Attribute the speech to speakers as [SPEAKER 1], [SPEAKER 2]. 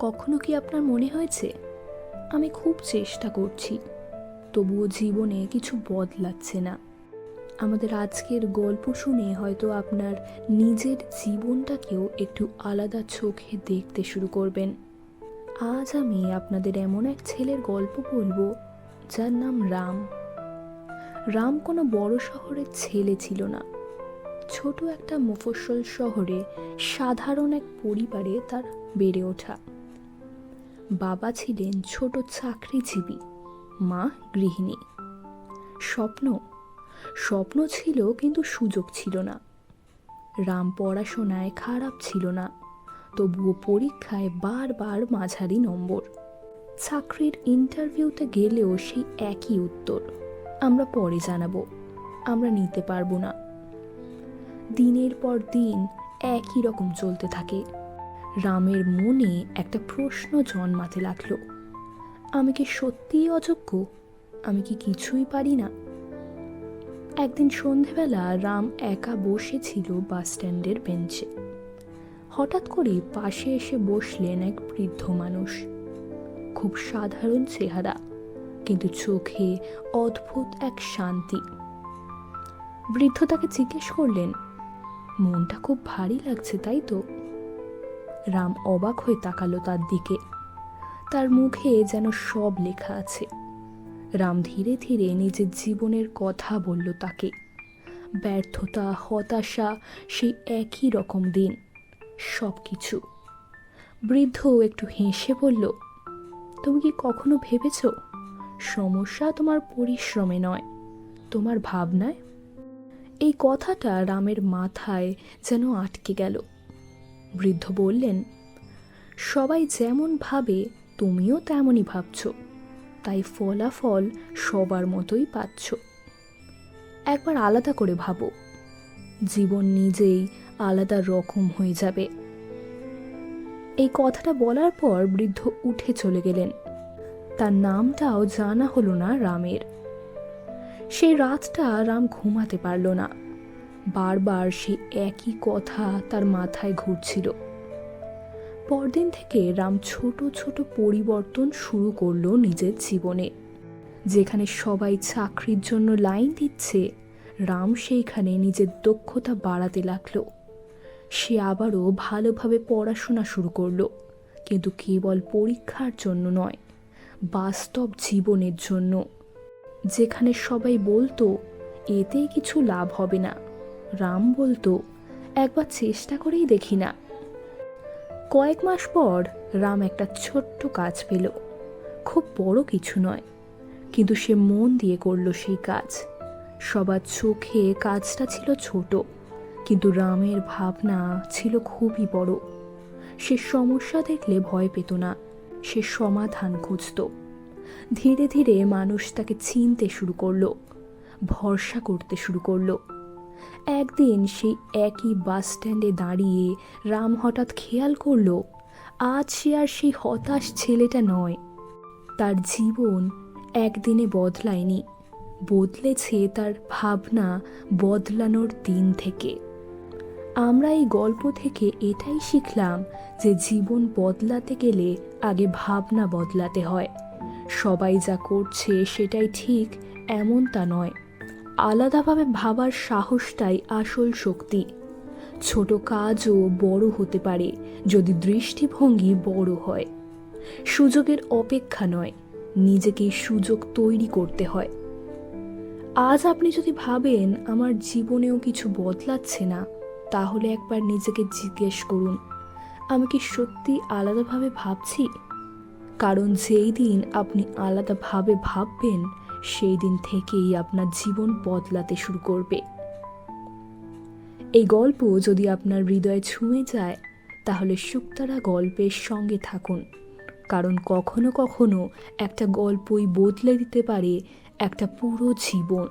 [SPEAKER 1] কখনো কি আপনার মনে হয়েছে? আমি খুব চেষ্টা করছি, তবুও জীবনে কিছু বদলাচ্ছে না। আমাদের আজকের গল্প শুনে হয়তো আপনার নিজের জীবনটাকেও একটু আলাদা চোখে দেখতে শুরু করবেন। আজ আমি আপনাদের এমন এক ছেলের গল্প বলব, যার নাম রাম। রাম কোনো বড় শহরের ছেলে ছিল না। ছোট একটা মফস্বল শহরে সাধারণ এক পরিবারে তার বেড়ে ওঠা। বাবা ছিলেন ছোট চাকরিজীবী, মা গৃহিণী। স্বপ্ন স্বপ্ন ছিল কিন্তু সুযোগ ছিল না। রাম পড়াশোনায় খারাপ ছিল না, তবুও পরীক্ষায় বারবার মাঝারি নম্বর। চাকরির ইন্টারভিউতে গেলেও সেই একই উত্তর, আমরা পরে জানাব, আমরা নিতে পারব না। দিনের পর দিন একই রকম চলতে থাকে। রামের মনে একটা প্রশ্ন জন্মাতে লাগল। আমি কি সত্যিই অযোগ্য? আমি কি কিছুই পারি না? একদিন সন্ধেবেলা রাম একা বসেছিল বাস স্ট্যান্ডের বেঞ্চে। হঠাৎ করে পাশে এসে বসলেন এক বৃদ্ধ মানুষ। খুব সাধারণ চেহারা, কিন্তু চোখে অদ্ভুত এক শান্তি। বৃদ্ধ তাকে জিজ্ঞেস করলেন, মনটা খুব ভারী লাগছে, তাই তো? রাম অবাক হয়ে তাকালো তার দিকে। তার মুখে যেন সব লেখা আছে। রাম ধীরে ধীরে নিজের জীবনের কথা বলল তাকে। ব্যর্থতা, হতাশা, সেই একই রকম দিন সব কিছু বৃদ্ধ একটু হেসে বলল, তুমি কি কখনো ভেবেছ? সমস্যা তোমার পরিশ্রমে নয়, তোমার ভাবনায়? এই কথাটা রামের মাথায় যেন আটকে গেল। বৃদ্ধ বললেন, সবাই যেমন ভাবে, তুমিও তেমনই ভাবছ। তাই ফলাফল সবার মতোই পাচ্ছ। একবার আলাদা করে ভাবো। জীবন নিজেই আলাদা রকম হয়ে যাবে। এই কথাটা বলার পর বৃদ্ধ উঠে চলে গেলেন। তার নামটাও জানা হলো না রামের। সেই রাতটা রাম ঘুমাতে পারল না। বারবার সেই একই কথা তার মাথায় ঘুরছিল। পরদিন থেকে রাম ছোট ছোট পরিবর্তন শুরু করল নিজের জীবনে। যেখানে সবাই চাকরির জন্য লাইন দিচ্ছে, রাম সেইখানে নিজের দক্ষতা বাড়াতে লাগল। সে আবারও ভালোভাবে পড়াশোনা শুরু করল, কিন্তু কেবল পরীক্ষার জন্য নয়, বাস্তব জীবনের জন্য। যেখানে সবাই বলতো এতে কিছু লাভ হবে না। রাম বলতো, একবার চেষ্টা করেই দেখি না। কয়েক মাস পর রাম একটা ছোট্ট কাজ পেল। খুব বড় কিছু নয়, কিন্তু সে মন দিয়ে করল সেই কাজ। সবার চোখে কাজটা ছিল ছোট, কিন্তু রামের ভাবনা ছিল খুবই বড়। সে সমস্যা দেখলে ভয় পেত না, সে সমাধান খুঁজত। ধীরে ধীরে মানুষ তাকে চিনতে শুরু করল, ভরসা করতে শুরু করল। একদিন সেই একই বাস স্ট্যান্ডে দাঁড়িয়ে রাম হঠাৎ খেয়াল করল, আজ সে আর সেই হতাশ ছেলেটা নয়। তার জীবন একদিনে বদলায়নি, বদলেছে তার ভাবনা বদলানোর দিন থেকে। আমরা এই গল্প থেকে এটাই শিখলাম যে জীবন বদলাতে গেলে আগে ভাবনা বদলাতে হয়। সবাই যা করছে সেটাই ঠিক এমনটা নয়। আলাদাভাবে ভাবার সাহসটাই আসল শক্তি। ছোট কাজও বড় হতে পারে যদি দৃষ্টিভঙ্গি বড় হয়। সুযোগের অপেক্ষা নয় নিজেকেই সুযোগ তৈরি করতে হয়। আজ আপনি যদি ভাবেন আমার জীবনেও কিছু বদলাচ্ছে না, তাহলে একবার নিজেকে জিজ্ঞেস করুন, আমি কি সত্যি আলাদাভাবে ভাবছি? কারণ যেই দিন আপনি আলাদাভাবে ভাববেন সেই দিন থেকেই আপনার জীবন বদলাতে শুরু করবে। এই গল্প যদি আপনার হৃদয়ে ছুঁয়ে যায়, তাহলে শুক্তারা গল্পের সঙ্গে থাকুন। কারণ কখনো কখনো একটা গল্পই বদলে দিতে পারে একটা পুরো জীবন।